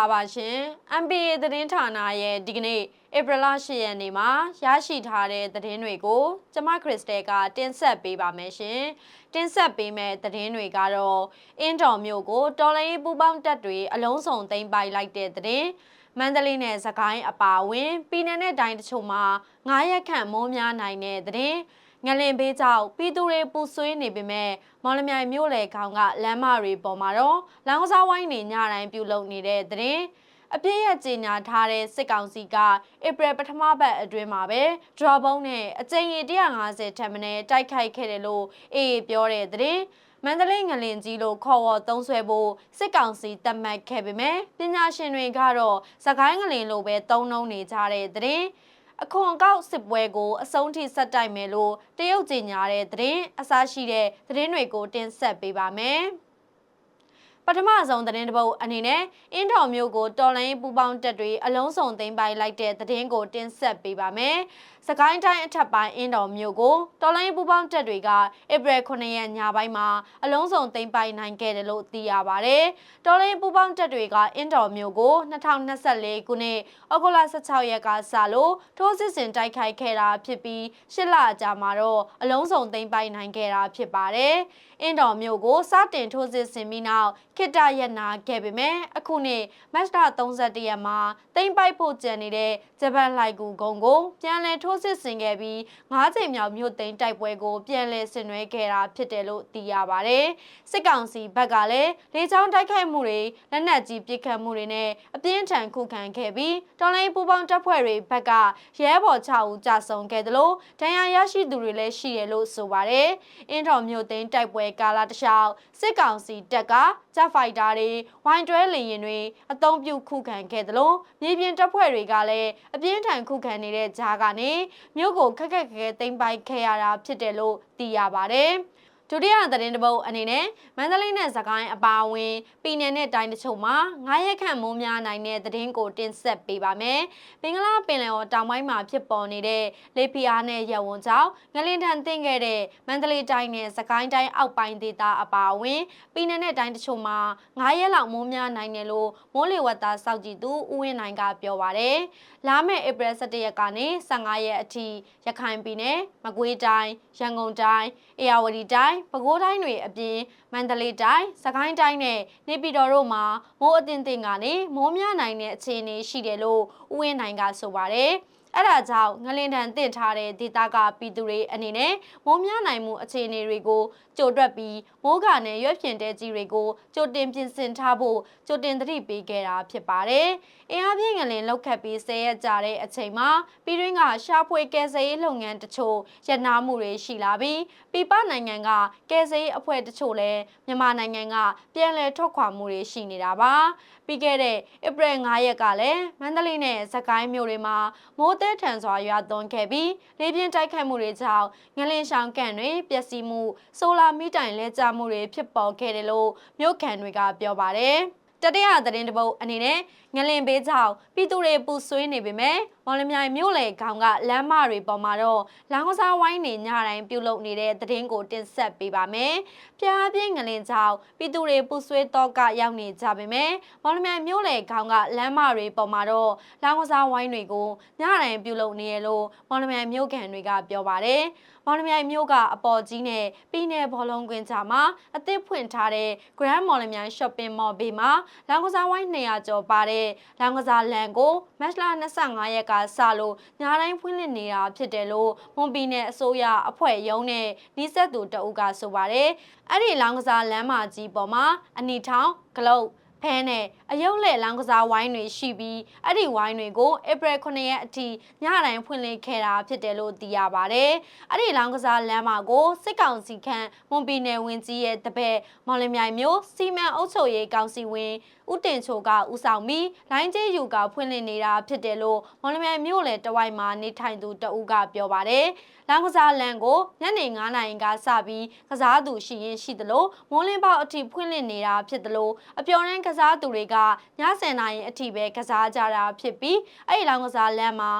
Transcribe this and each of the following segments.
င်္ဂလာပါရှင် MPA သတင်းဌာနရဲ့ဒီကနေ့ဧပြီလ10ရက်နေ့မှာရရှိထားတဲ့သတင်းတွေကိုကျမခရစ်စတယ်ကတင်ဆက်ပေးပါမယ်ရှင်တင်ဆက်ပေးမယ့်သတင်းတွေကတော့အင်းတော်မြို့ကိုတော်လိုင်းပူပေါင်းတက်တွေအလုံးစုံသိမ်းပိုက်လိုက်တဲ့သတင်းမန္တလေးနဲ့စကိုင်းအပါအဝင်ပြည်내နဲ့တိုင်းတချို့မှာ9ရက်ခန့်မိုးများနိုင်တဲ့သတင်း ငလင်ဘေးကြောင့်ပြည်သူတွေပူဆွေးနေပေမဲ့မော်လမြိုင်မြို့လေခေါင်ကလမ်းမတွေပေါ်မှာတော့လောင်ကစားဝိုင်းနေညတိုင်းပြုလုပ်နေတဲ့တဲ့အပြည့်ရကြေညာထားတဲ့စစ်ကောင်စီကဧပြီပထမပတ်အတွင်းမှာပဲ draw ပုံးနဲ့အကြိမ်ရေ150ထက်မနည်းတိုက်ခိုက်ခဲ့တယ်လို့အေးပြောတဲ့တဲ့မန္တလေးငလင်ကြီးလို့ခေါ်ဝေါ်သုံးဆွဲဖို့စစ်ကောင်စီတတ်မှတ်ခဲ့ပေမဲ့ပညာရှင်တွေကတော့စကိုင်းငလင်လို့ပဲသုံးနှုံနေကြတဲ့တဲ့ အခွန်ကောက်စစ်ပွဲကိုအဆုံးထိဆက်တိုက်မယ်လို့တရုတ်ကြေညာတဲ့သတင်းအစားရှိတဲ့သတင်းတွေကိုတင်ဆက်ပေးပါမယ်။ ပထမဆုံးသတင်းတစ်ပုဒ်အနေနဲ့အင်းတော်မျိုးကိုတော်လိုင်းပူပေါင်းတက်တွေအလုံးစုံသိမ်းပိုက်လိုက်တဲ့သတင်းကိုတင်ဆက်ပေးပါမယ်။စကိုင်းတိုင်းအထက်ပိုင်းအင်းတော်မျိုးကိုတော်လိုင်းပူပေါင်းတက်တွေကဧပြီ9ရက်ညပိုင်းမှာအလုံးစုံသိမ်းပိုက်နိုင်ခဲ့တယ်လို့သိရပါဗျ။တော်လိုင်းပူပေါင်းတက်တွေကအင်းတော်မျိုးကို2024ခုနှစ်ဩဂုတ်လ16ရက်ကစလို့ထိုးစစ်ဆင်တိုက်ခိုက်ခဲ့တာဖြစ်ပြီးရှစ်လကြာမှာတော့အလုံးစုံသိမ်းပိုက်နိုင်ခဲ့တာဖြစ်ပါတယ်။အင်းတော်မျိုးကိုစတင်ထိုးစစ်ဆင်ပြီးနောက်ခိတရနာခဲ့ပေမဲ့အခုနှစ်မတ်လ31ရက်မှာတိမ့်ပိုက်ဖို့ကြံနေတဲ့ဂျပန်လိုက်ကူဂုံကိုပြန်လည်ထိုးစစ်ဆင်ခဲ့ပြီး၅ချိန်မြောက်မြို့သိမ်းတိုက်ပွဲကိုပြန်လည်ဆင်နွှဲခဲ့တာဖြစ်တယ်လို့သိရပါဗျ။စစ်ကောင်စီဘက်ကလည်းလေကြောင်းတိုက်ခိုက်မှုတွေလက်နက်ကြီးပစ်ခတ်မှုတွေနဲ့အပြင်းထန်ခုခံခဲ့ပြီးတော်လိုင်းပူပေါင်းတပ်ဖွဲ့တွေဘက်ကရဲဘော်6ဦးကြာဆုံးခဲ့တယ်လို့ဒဏ်ရာရရှိသူတွေလည်းရှိတယ်လို့ဆိုပါတယ်။အင်းတော်မြို့သိမ်းတိုက်ပွဲကာလတခြားစစ်ကောင်စီတပ်ကဂျက်ဖိုက်တာတွေဝိုင်းတွဲလေရင်တွေအုံပြုခုခံခဲ့သလိုမြေပြင်တပ်ဖွဲ့တွေကလည်းအပြင်းထန်ခုခံနေတဲ့ကြားကနေမြို့ကိုခက်ခက်ခဲခဲသိမ်းပိုက်ခဲ့ရတာဖြစ်တယ်လို့သိရပါတယ်။ ဒုတိယသတင်းတပုတ်အနေနဲ့မန္တလေးနဲ့စကိုင်းအပါအဝင်ပြည်내နဲ့တိုင်းတချို့မှာ9ရက်ခန့်မိုးများနိုင်တဲ့သတင်းကိုတင်ဆက်ပေးပါမယ်။ပင်ကလာပင်လယ်ော်တောင်ပိုင်းမှာဖြစ်ပေါ်နေတဲ့လေဖီအားနဲ့ရဝွန်ကြောင့်ငလင်ထန်တင်ခဲ့တဲ့မန္တလေးတိုင်းနဲ့စကိုင်းတိုင်းအောက်ပိုင်းဒေသအပါအဝင်ပြည်내နဲ့တိုင်းတချို့မှာ9ရက်လောက်မိုးများနိုင်တယ်လို့မိုးလေဝသစောင့်ကြည့်သူဦးဝင်းနိုင်ကပြောပါရယ်။လာမယ့်ဧပြီ17ရက်ကနေ15ရက်အထိရခိုင်ပြည်နယ်မကွေးတိုင်းရန်ကုန်တိုင်း အေရဝတီတိုင်းပဲခူးတိုင်းတွေအပြင်မန္တလေးတိုင်းစကိုင်းတိုင်းနဲ့နေပြည်တော်တို့မှာမိုးအတင်းတင်းကနေမိုးများနိုင်တဲ့အခြေအနေရှိတယ်လို့ဦးဝင်းနိုင်ကဆိုပါတယ်။အဲ့ဒါကြောင့်ငလင်တန်တင့်ထားတဲ့ဒေသကပြည်သူတွေအနေနဲ့မိုးများနိုင်မှုအခြေအနေတွေကိုကြိုတွက်ပြီးမိုးကနဲ့ရွက်ဖြင့်တဲကြီးတွေကိုကြိုတင်ပြင်ဆင်ထားဖို့ကြိုတင်သတိပေးခဲ့တာဖြစ်ပါတယ်။အင်အားပြင်းငလင်လောက်ခတ်ပြီးဆဲရက်ကြတဲ့အချိန်မှာပြည်တွင်းကရှားဖွေကယ်ဆယ်ရေးလုပ်ငန်းတချို့ရနာမှုတွေရှိလာပြီးပြည်ပနိုင်ငံကကယ်ဆယ်ရေးအဖွဲ့တချို့လည်းမြန်မာနိုင်ငံကပြန်လည်ထွက်ခွာမှုတွေရှိနေတာပါ။ပြီးခဲ့တဲ့ဧပြီ9ရက်ကလည်းမန္တလေးနဲ့စကိုင်းမြို့တွေမှာမိုးသည်ထန်စွာရွာသွန်းခဲ့ပြီးလေပြင်းတိုက်ခတ်မှုတွေကြောင့်ငလင်ရှောင်ကန်တွေပျက်စီးမှုဆိုလာမီတိုင်လဲကျမှုတွေဖြစ်ပေါ်ခဲ့တယ်လို့မြို့ခံတွေကပြောပါတယ်တတိယသတင်းတပုတ်အနေနဲ့ငလင်ဘေးကြောင့်ပြည်သူတွေပူဆွေးနေပေမဲ့ မော်လမြိုင်မြို့လေခေါင်ကလမ်းမတွေပေါ်မှာတော့လောင်ကစားဝိုင်းနေညတိုင်းပြုလုပ်နေတဲ့သတင်းကိုတင်ဆက်ပေးပါမယ်။ဖျားပြင်းငလင်ကြောင့်ပြည်သူတွေပူဆွေးတော့ကရောက်နေကြပေမဲ့မော်လမြိုင်မြို့လေခေါင်ကလမ်းမတွေပေါ်မှာတော့လောင်ကစားဝိုင်းတွေကိုညတိုင်းပြုလုပ်နေရလို့မော်လမြိုင်မြို့ခံတွေကပြောပါတယ်။မော်လမြိုင်မြို့ကအပေါ်ကြီးနဲ့ပြည်နယ်ဘောလုံးကွင်းကြားမှာအသစ်ဖွင့်ထားတဲ့ Grand မော်လမြိုင် Shopping Mall ဘေးမှာလောင်ကစားဝိုင်း200ကျော်ပါတဲ့လောင်ကစားလန်ကိုမတ်လ25ရက်ကစလို့ညတိုင်းဖွင့်လှစ်နေတာဖြစ်တယ်လို့မွန်ပြည်နယ်အစိုးရအဖွဲ့ရုံးနဲ့နှိစက်သူတအုပ်ကဆိုပါတယ်။အဲ့ဒီလောင်ကစားလမ်းမကြီးပေါ်မှာအနီထောင်ဂလုတ်ဖဲနဲ့အယုတ်လက်လောင်းကစားဝိုင်းတွေရှိပြီးအဲ့ဒီဝိုင်းတွေကိုဧပြီ9ရက်အထိညတိုင်းဖွင့်လှစ်ခဲ့တာဖြစ်တယ်လို့သိရပါဗျ။အဲ့ဒီလောင်းကစားလမ်းမကိုစစ်ကောင်စီခန့်မွန်ပြည်နယ်ဝင်ကြီးရဲ့တပည့်မော်လမြိုင်မျိုးစီမံအုပ်ချုပ်ရေးကောင်စီဝင် ဦးတင်ချိုကဦးဆောင်ပြီးလိုင်းကျယူကဖွင့်လှစ်နေတာဖြစ်တယ်လို့မော်လမြိုင်မြို့လေတဝိုက်မှာနေထိုင်သူတဦးကပြောပါတယ်။လောင်းကစားလန်ကိုညနေ9နာရီကစပြီးကစားသူရှိရင်ရှိသလိုမိုးလင်းပေါက်အထိဖွင့်လှစ်နေတာဖြစ်သလိုအပျော်ရမ်းကစားသူတွေကည10နာရီအထိပဲကစားကြတာဖြစ်ပြီးအဲ့ဒီလောင်းကစားလမ်းမှာ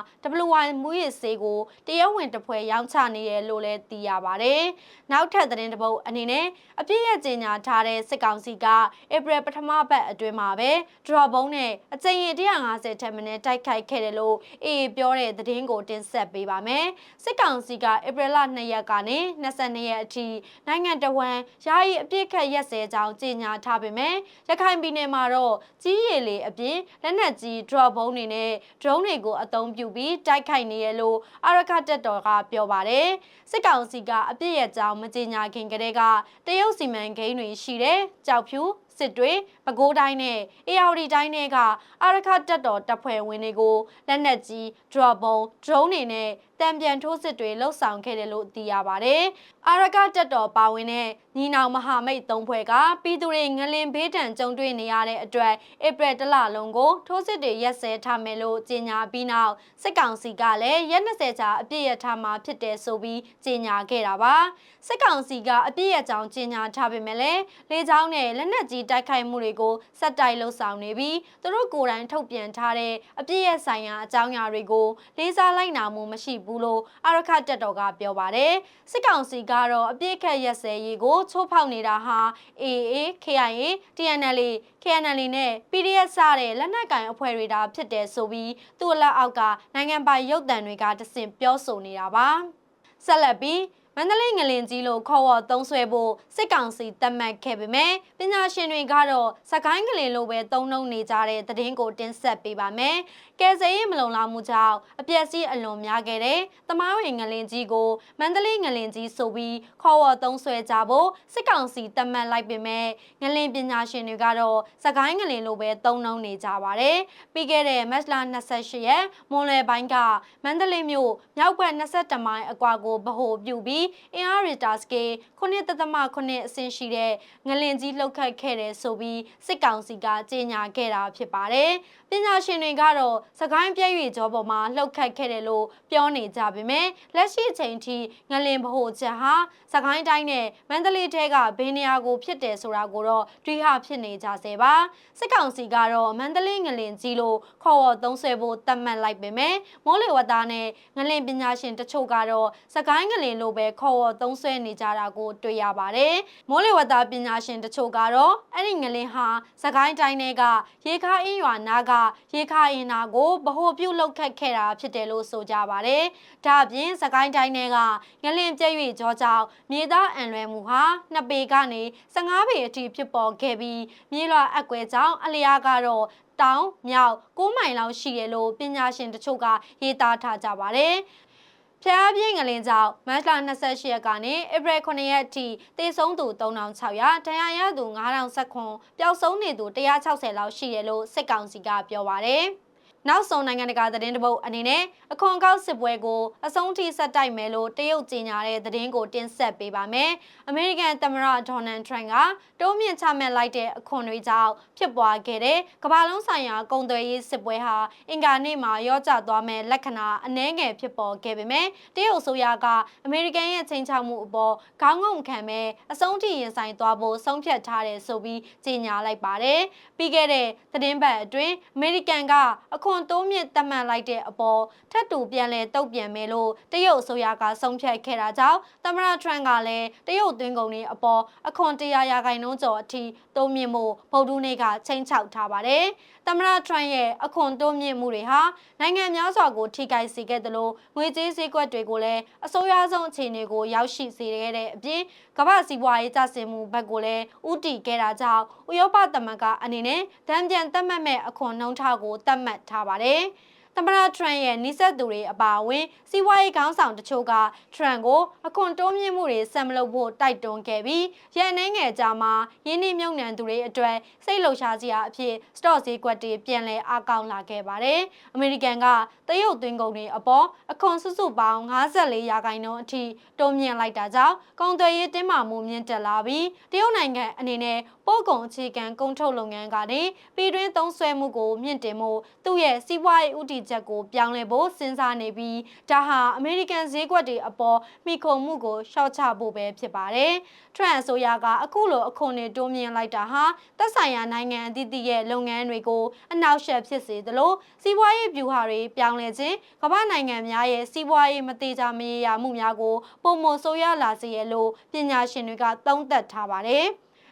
WY မူရစ်ဆေးကိုတရားဝင်တစ်ဖွဲ့ရောင်းချနေတယ်လို့လည်းသိရပါတယ်။နောက်ထပ်သတင်းတစ်ပုဒ်အနေနဲ့အပြည့်ရဲ့ကြေညာထားတဲ့စစ်ကောင်စီကဧပြီပထမပတ်အတွင်းမှာပဲ drop ဘုံနဲ့အကြိမ်ရင်150ထက်မနည်းတိုက်ခိုက်ခဲ့တယ်လို့အေးပြောတဲ့သတင်းကိုတင်ဆက်ပေးပါမယ်။စစ်ကောင်စီကဧပြီလ2ရက်ကနေ22ရက်အထိနိုင်ငံတော်ဝန်ယာယီအပြည့်ခတ်ရက်စဲကြောင်းကြေညာထားပေမဲ့ရခိုင်ပြည်နယ်မှာတော့ကြီးရည်လေအပြင်လက်နက်ကြီး drop ဘုံတွေနဲ့ drone တွေကိုအသုံးပြုပြီးတိုက်ခိုက်နေရလို့အာရခတက်တော်ကပြောပါတယ်။စစ်ကောင်စီကအပြည့်ရဲ့ကြောင်းမကြေညာခင်ကတည်းကတရုတ်စီမံကိန်းတွေရှိတဲ့ကြောက်ဖြူစစ်တွေပဲခူးတိုင်းနဲ့အေရဝတီတိုင်းတွေကအာရခတက်တော်တပ်ဖွဲ့ဝင်တွေကိုလက်နက်ကြီး drop ဘုံ drone တွေနဲ့ တံပြန်ထိုးစစ်တွေလှုပ်ဆောင်ခဲ့တယ်လို့သိရပါတယ်။အာရကတက်တော်ပါဝင်တဲ့ညီနောင်မဟာမိတ်သုံးဖွဲ့ကပြည်သူတွေငလင်ဘေးဒဏ်ကြုံတွေ့နေရတဲ့အတွက်ဧပြီတလလုံးကိုထိုးစစ်တွေရက်စဲထားမယ်လို့ကြေညာပြီးနောက်စစ်ကောင်စီကလည်းရက်20ကြာအပြည့်ရထားမှာဖြစ်တယ်ဆိုပြီးကြေညာခဲ့တာပါ။စစ်ကောင်စီကအပြည့်ရကြောင်ကြေညာထားပေမဲ့လည်းလေကြောင်းနဲ့လက်နက်ကြီးတိုက်ခိုက်မှုတွေကိုစက်တိုက်လှုပ်ဆောင်နေပြီးသူတို့ကိုယ်တိုင်ထုတ်ပြန်ထားတဲ့အပြည့်ရဆိုင်ရာအကြောင်းအရာတွေကိုလေးစားလိုက်နာမှုမရှိဘူးဘူးလို့အာရခတက်တော်ကပြောပါတယ်စစ်ကောင်စီကတော့အပြစ်ခတ်ရက်စဲရေးကိုချိုးဖောက်နေတာဟာ AA KIA TNL KNL နဲ့ PDF စတဲ့လက်နက်ကင်အဖွဲ့တွေဒါဖြစ်တယ်ဆိုပြီးသူ့လက်အောက်ကနိုင်ငံပိုင်ရုပ်သံတွေကတဆင့်ပြောဆိုနေတာပါဆက်လက်ပြီး မန္တလေးငလင်ကြီးလို့ခေါ်ဝေါ်သုံးဆွဲဖို့စစ်ကောင်စီတတ်မှတ်ခဲ့ပေမဲ့ပညာရှင်တွေကတော့စကိုင်းငလင်လို့ပဲသုံးနှုံနေကြတဲ့သတင်းကိုတင်ဆက်ပေးပါမယ်။ကယ်ဆယ်ရေးမလုံလောက်မှုကြောင့်အပျက်စီးအလွန်များခဲ့တဲ့တမားဝင်ငလင်ကြီးကိုမန္တလေးငလင်ကြီးဆိုပြီးခေါ်ဝေါ်သုံးဆွဲကြဖို့စစ်ကောင်စီတတ်မှတ်လိုက်ပေမဲ့ငလင်ပညာရှင်တွေကတော့စကိုင်းငလင်လို့ပဲသုံးနှုံနေကြပါတယ်။ပြီးခဲ့တဲ့မတ်လ28ရက်မွန်လွယ်ပိုင်းကမန္တလေးမြို့မြောက်ဘက်22မိုင်အကွာကိုဗဟိုပြုပြီးအင်အားရီတာစကေ9.9အဆင့်ရှိတဲ့ငလင်ကြီးလှုပ်ခတ်ခဲ့တယ်ဆိုပြီးစစ်ကောင်စီကကြေညာခဲ့တာဖြစ်ပါတယ်။ပညာရှင်တွေကတော့စကိုင်းပြည့်ရွေကျော်ပေါ်မှာလှုပ်ခတ်ခဲ့တယ်လို့ပြောနေကြပေမဲ့လက်ရှိအချိန်ထိငလင်ဗဟိုချက်ဟာစကိုင်းတိုင်းနဲ့မန္တလေးထဲကဘယ်နေရာကိုဖြစ်တယ်ဆိုတာကိုတော့တွေးဟဖြစ်နေကြဆဲပါ။စစ်ကောင်စီကတော့မန္တလေးငလင်ကြီးလို့ခေါ်ဝေါ်သုံးဆွဲဖို့တတ်မှတ်လိုက်ပေမဲ့မိုးလေဝသနဲ့ငလင်ပညာရှင်တချို့ကတော့စကိုင်းငလင်လို့ပဲခေါ်ဝေါ်သုံးဆွဲနေကြတာကိုတွေ့ရပါတယ်။မိုးလေဝသပညာရှင်တချို့ကတော့အဲ့ဒီငလင်ဟာစကိုင်းတိုင်းတွေကရေခါအင်းရွာနာကရေခါအင်းနာကိုဗဟိုပြုတ်လောက်ခတ်ခဲ့တာဖြစ်တယ်လို့ဆိုကြပါတယ်။ဒါအပြင်စကိုင်းတိုင်းတွေကငလင်ပြည့်၍ကြောကြောင့်မြေသားအံလွယ်မှုဟာ2ပေကနေ15ပေအထိဖြစ်ပေါ်ခဲ့ပြီးမြေလွှာအကွဲကြောင့်အလျားကတော့တောင်မြောက်9မိုင်လောက်ရှိရလို့ပညာရှင်တချို့ကရေးသားထားကြပါတယ်။ ဖျားပြင်းငလင်ကြောင့်မတ်လ28ရက်ကနေဧပြီ9ရက်အထိတေဆုံးသူ3600ဒဏ်ရာရသူ9000ခွန်ပျောက်ဆုံးနေသူ160လောက်ရှိရလို့စစ်ကောင်စီကပြောပါရယ်။ နောက်ဆုံးနိုင်ငံတကာသတင်းတပုတ်အနေနဲ့အခွန်ကောက်စစ်ပွဲကိုအဆုံးထိဆက်တိုက်မယ်လို့တရုတ်ကြေညာတဲ့သတင်းကိုတင်ဆက်ပေးပါမယ်။အမေရိကန်သမ္မတဒေါ်နယ်ထရန့်ကတိုးမြင့်ချမှတ်လိုက်တဲ့အခွန်တွေကြောင့်ဖြစ်ပွားခဲ့တဲ့ကမ္ဘာလုံးဆိုင်ရာကုန်သွယ်ရေးစစ်ပွဲဟာအင်ကာနေ့မှာရောကျသွားမဲ့လက္ခဏာအနှဲငယ်ဖြစ်ပေါ်ခဲ့ပေမဲ့တရုတ်အစိုးရကအမေရိကန်ရဲ့ချိန်ချမှုအပေါ်ခေါင်းငုံခံမဲ့အဆုံးထိရင်ဆိုင်သွားဖို့ဆုံးဖြတ်ထားတယ်ဆိုပြီးကြေညာလိုက်ပါတယ်။ပြီးခဲ့တဲ့သတင်းပတ်အတွင်းအမေရိကန်ကအခွန်ခွန်တိုးမြင့်တတ်မှတ်လိုက်တဲ့အပေါ်ထပ်တူပြန်လဲတုတ်ပြန်မယ်လို့တရုတ်အစိုးရကဆုံးဖြတ်ခဲ့တာကြောင့်သမ္မတထရန့်ကလည်းတရုတ်သွင်းကုန်တွေအပေါ်အခွန်တရာရာခိုင်နှုန်းကျော်အထိတိုးမြင့်မှုဗုဒ္ဓနေ့ကချိန်ချောက်ထားပါတယ်။သမ္မတထရန့်ရဲ့အခွန်တိုးမြင့်မှုတွေဟာနိုင်ငံများစွာကိုထိခိုက်စေခဲ့သလိုငွေကြေးစည်းကွက်တွေကိုလည်းအစိုးရဆုံးအခြေအနေကိုရောက်ရှိစေခဲ့တဲ့အပြင်ကမ္ဘာစီးပွားရေးကျဆင်းမှုဘက်ကိုလည်းဥတီခဲ့တာကြောင့်ဥရောပသမဂ္ဂအနေနဲ့ဒဏ်ပြန်သတ်မှတ်မဲ့အခွန်နှုန်းထားကိုသတ်မှတ်ထားပါတယ်။ သမ္မတထရန့်ရဲ့နှိစက်သူတွေအပါအဝင် စီးပွားရေးခေါင်းဆောင်တချို့ကထရန့်ကိုအခွန်တိုးမြင့်မှုတွေဆက်မလုပ်ဖို့တိုက်တွန်းခဲ့ပြီးရန်နှင်းငယ်ကြားမှာရင်းနှီးမြှုပ်နှံသူတွေအတွက်စိတ်လှုပ်ရှားစရာအဖြစ်စတော့ဈေးကွက်တွေပြန်လည်အားကောင်းလာခဲ့ပါတယ်။အမေရိကန်ကတရုတ်သွင်းကုန်တွေအပေါ်အခွန်စုစုပေါင်း54ရာခိုင်နှုန်းအထိတိုးမြင့်လိုက်တာကြောင့်ကုန်သွယ်ရေးတင်းမာမှုမြင့်တက်လာပြီးတရုတ်နိုင်ငံအနေနဲ့ပို့ကုန်အခြေခံကုန်ထုတ်လုပ်ငန်းကနေပြည်တွင်းသုံးစွဲမှုကိုမြင့်တင်မှုသူ့ရဲ့စီးပွားရေးဥတီချက်ကိုပြောင်းလဲဖို့စဉ်းစားနေပြီးဒါဟာအမေရိကန်ဈေးကွက်တွေအပေါ်မိခုံမှုကိုရှော့ချဖို့ပဲဖြစ်ပါတယ်။ Trump အစိုးရကအခုလိုအခွန်တွေတိုးမြင့်လိုက်တာဟာသက်ဆိုင်ရာနိုင်ငံအသီးသီးရဲ့လုပ်ငန်းတွေကိုအနှောက်အယှက်ဖြစ်စေသလိုစီးပွားရေးဗျူဟာတွေပြောင်းလဲခြင်းကမ္ဘာနိုင်ငံများရဲ့စီးပွားရေးမသေးချာမရေရာမှုများကိုပုံမဆိုးရလာစေရလို့ပညာရှင်တွေကသုံးသပ်ထားပါတယ်။